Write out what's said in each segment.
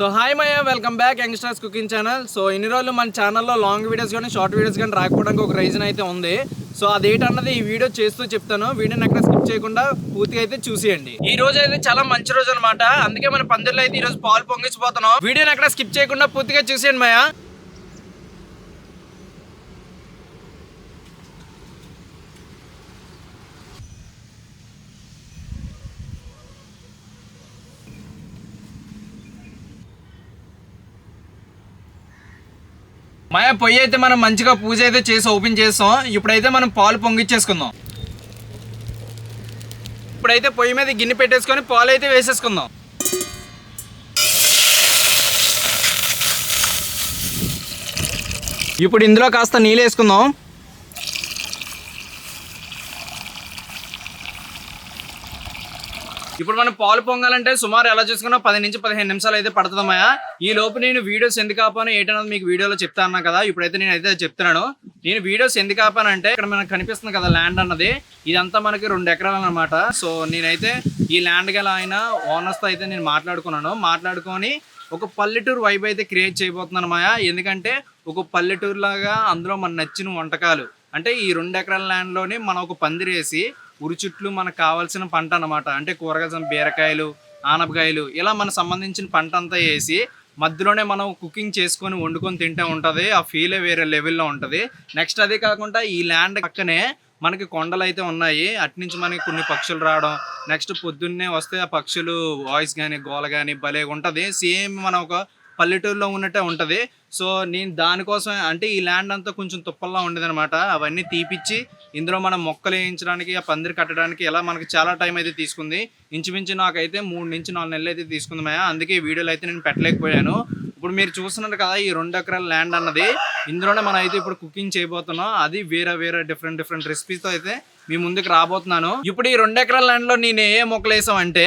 So hi మయ welcome back youngsters cooking channel so ఇన్ని రోజులు మన ఛానల్లో లాంగ్ వీడియోస్ కానీ షార్ట్ వీడియోస్ కానీ రాకపోవడానికి ఒక రీజన్ అయితే ఉంది. సో అదేంటన్నది ఈ వీడియో చేస్తూ చెప్తాను. వీడియోని ఎక్కడ స్కిప్ చేయకుండా పూర్తిగా అయితే చూసేయండి. ఈ రోజు అయితే చాలా మంచి రోజు అనమాట అందుకే మన పందిరిలో అయితే ఈ రోజు పాలు పొంగించిపోతున్నాం వీడియోని ఎక్కడ స్కిప్ చేయకుండా పూర్తిగా చూసేయండి మయా మాయ పొయ్యి అయితే మనం మంచిగా పూజ అయితే చేసి ఓపెన్ చేస్తాం. ఇప్పుడైతే మనం పాలు పొంగిచ్చేసుకుందాం. ఇప్పుడైతే పొయ్యి మీద గిన్నె పెట్టేసుకొని పాలు అయితే వేసేసుకుందాం. ఇప్పుడు ఇందులో కాస్త నీళ్ళు వేసుకుందాం. ఇప్పుడు మనం పాలు పొంగాలంటే సుమారు ఎలా చూసుకున్నా పది నుంచి పదిహేను నిమిషాలు అయితే పడుతుందమ్మా ఈ లోపు నేను వీడియోస్ ఎందుకు ఆపాను ఏంటన్నది మీకు వీడియోలో చెప్తా అన్నా కదా. ఇప్పుడైతే నేను అయితే చెప్తున్నాను. నేను వీడియోస్ ఎందుకు ఆపానంటే అంటే ఇక్కడ మనకు కనిపిస్తుంది కదా ల్యాండ్ అన్నది. ఇదంతా మనకి రెండు ఎకరాలు అనమాట సో నేనైతే ఈ ల్యాండ్ గల ఆయన ఓనర్స్తో అయితే నేను మాట్లాడుకున్నాను. మాట్లాడుకొని ఒక పల్లెటూరు వైబ్ అయితే క్రియేట్ చేయబోతున్నాను మాయా ఎందుకంటే ఒక పల్లెటూరు లాగా అందులో మన నచ్చిన వంటకాలు. అంటే ఈ రెండు ఎకరాల ల్యాండ్లోనే మనం ఒక పందిరేసి ఉరి చెట్లు మనకు కావాల్సిన పంట అనమాట అంటే కూరగాయలు బీరకాయలు ఆనపకాయలు ఇలా మనకు సంబంధించిన పంట అంతా వేసి మధ్యలోనే మనం కుకింగ్ చేసుకొని వండుకొని తింటే ఉంటుంది. ఆ ఫీలే వేరే లెవెల్లో ఉంటుంది. నెక్స్ట్ అదే కాకుండా ఈ ల్యాండ్ పక్కనే మనకి కొండలు అయితే ఉన్నాయి. అట్నుంచి మనకి కొన్ని పక్షులు రావడం నెక్స్ట్ పొద్దున్నే వస్తే ఆ పక్షులు వాయిస్ కానీ గోల కానీ భలే ఉంటుంది. సేమ్ మన ఒక పల్లెటూరులో ఉన్నట్టే ఉంటుంది. సో నేను దానికోసం అంటే ఈ ల్యాండ్ అంతా కొంచెం తుప్పల్లా ఉండేది అనమాట అవన్నీ తీపిచ్చి ఇందులో మనం మొక్కలు వేయించడానికి ఆ పందిరి కట్టడానికి ఎలా మనకి చాలా టైం అయితే తీసుకుంది. ఇంచుమించు నాకైతే మూడు నుంచి నాలుగు నెలలు అయితే తీసుకుంది మాయా. అందుకే ఈ వీడియోలో అయితే నేను పెట్టలేకపోయాను. ఇప్పుడు మీరు చూస్తున్నారు కదా ఈ రెండు ఎకరాల ల్యాండ్ అన్నది. ఇందులోనే మనం అయితే ఇప్పుడు కుకింగ్ చేయబోతున్నాం. అది వేరే వేరే డిఫరెంట్ డిఫరెంట్ రెసిపీస్తో అయితే మీ ముందుకు రాబోతున్నాను. ఇప్పుడు ఈ రెండు ఎకరాల ల్యాండ్లో నేను ఏ మొక్కలు వేసామంటే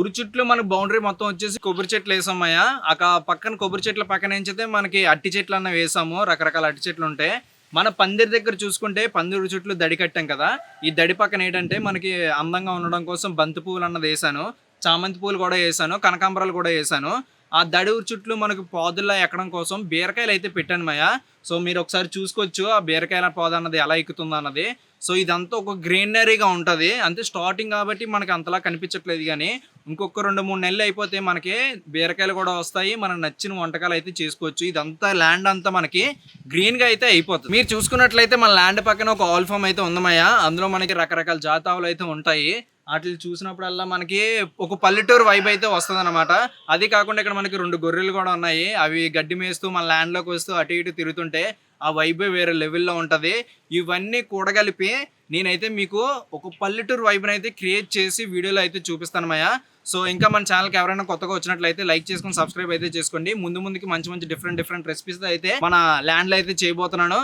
ఉరి చుట్లు మనకు బౌండరీ మొత్తం వచ్చేసి కొబ్బరి చెట్లు వేసామయ్యా. అక్క పక్కన కొబ్బరి చెట్ల పక్కన ఏంచితే మనకి అట్టి చెట్లు అన్న వేసాము రకరకాల అట్టి చెట్లు ఉంటాయి. మన పందిరి దగ్గర చూసుకుంటే పందిరి చుట్లు దడి కట్టాం కదా. ఈ దడి పక్కన ఏంటంటే మనకి అందంగా ఉండడం కోసం బంతి పువ్వులు అన్నది వేసాను. చామంతి పూలు కూడా వేసాను కనకాంబరాలు కూడా వేసాను. ఆ దడి చుట్లు మనకు పాదుల్లో ఎక్కడం కోసం బీరకాయలు అయితే పెట్టాను మయ. సో మీరు ఒకసారి చూసుకోవచ్చు ఆ బీరకాయల పాదు అన్నది ఎలా ఎక్కుతుంది అన్నది. సో ఇదంతా ఒక గ్రీనరీగా ఉంటుంది. అంతే స్టార్టింగ్ కాబట్టి మనకి అంతలా కనిపించట్లేదు కానీ ఇంకొక రెండు మూడు నెలలు అయిపోతే మనకి బీరకాయలు కూడా వస్తాయి. మనకు నచ్చిన వంటకాలు అయితే చేసుకోవచ్చు. ఇదంతా ల్యాండ్ అంతా మనకి గ్రీన్గా అయితే అయిపోతుంది. మీరు చూసుకున్నట్లయితే మన ల్యాండ్ పక్కన ఒక ఆల్ ఫామ్ అయితే ఉందమయ్య అందులో మనకి రకరకాల జాతావులు అయితే ఉంటాయి. వాటిని చూసినప్పుడల్లా మనకి ఒక పల్లెటూరు వైబ్ అయితే వస్తుంది అనమాట అది కాకుండా ఇక్కడ మనకి రెండు గొర్రెలు కూడా ఉన్నాయి. అవి గడ్డి మేస్తూ మన ల్యాండ్లోకి వస్తూ అటు ఇటు తిరుగుతుంటే ఆ వైబే వేరే లెవెల్లో ఉంటుంది. ఇవన్నీ కూడగలిపి నేనైతే మీకు ఒక పల్లెటూరు వైబ్ని అయితే క్రియేట్ చేసి వీడియోలో అయితే చూపిస్తాను మయ్య సో ఇంకా మన ఛానల్కి ఎవరైనా కొత్తగా వచ్చినట్లయితే లైక్ చేసుకుని సబ్స్క్రైబ్ అయితే చేసుకోండి. ముందు ముందుకి మంచి మంచి డిఫరెంట్ డిఫరెంట్ రెసిపీస్ అయితే మన ల్యాండ్లో అయితే చేయబోతున్నాను.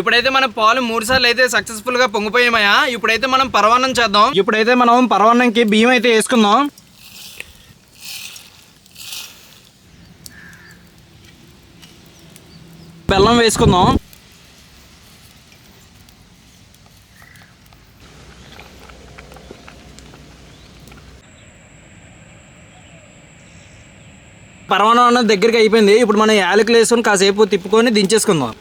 ఇప్పుడైతే మన పాలు మూడు సార్లు అయితే సక్సెస్ఫుల్గా పొంగిపోయామయ్యా. ఇప్పుడైతే మనం పరవాన్నం చేద్దాం. ఇప్పుడైతే మనం పరవాన్నంకి బియ్యం అయితే వేసుకుందాం. బెల్లం వేసుకుందాం. పరమాణం అన్న దగ్గరికి అయిపోయింది. ఇప్పుడు మనం యాలకులు వేసుకొని కాసేపు తిప్పుకొని దించేసుకుందాం.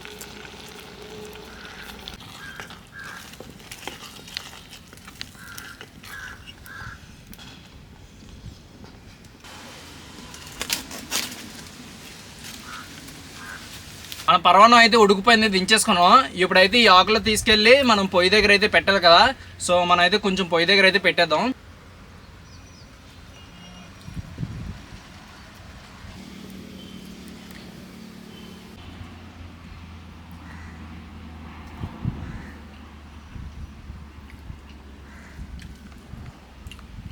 మన పర్వణం అయితే ఉడికిపోయింది దించేసుకున్నాం. ఇప్పుడైతే ఈ ఆకులు తీసుకెళ్ళి మనం పొయ్యి దగ్గర అయితే పెట్టాలి కదా. సో మనం అయితే కొంచెం పొయ్యి దగ్గర అయితే పెట్టేద్దాం.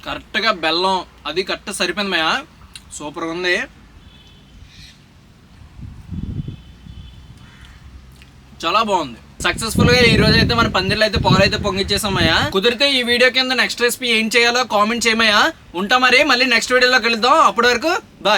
కరెక్ట్గా బెల్లం అది కరెక్ట్ సరిపోయింది మేయా. సూపర్గా ఉంది. చాలా బాగుంది. సక్సెస్ఫుల్గా ఈ రోజు అయితే మన పందిర్లు అయితే పాలు అయితే పొంగిచ్చేసామయ్యా. కుదిరితే ఈ వీడియో కింద నెక్స్ట్ రెసిపీ ఏం చేయాలో కామెంట్ చేయమయ్యా. ఉంటా మరి మళ్ళీ నెక్స్ట్ వీడియోలో కలుద్దాం అప్పటి వరకు బాయ్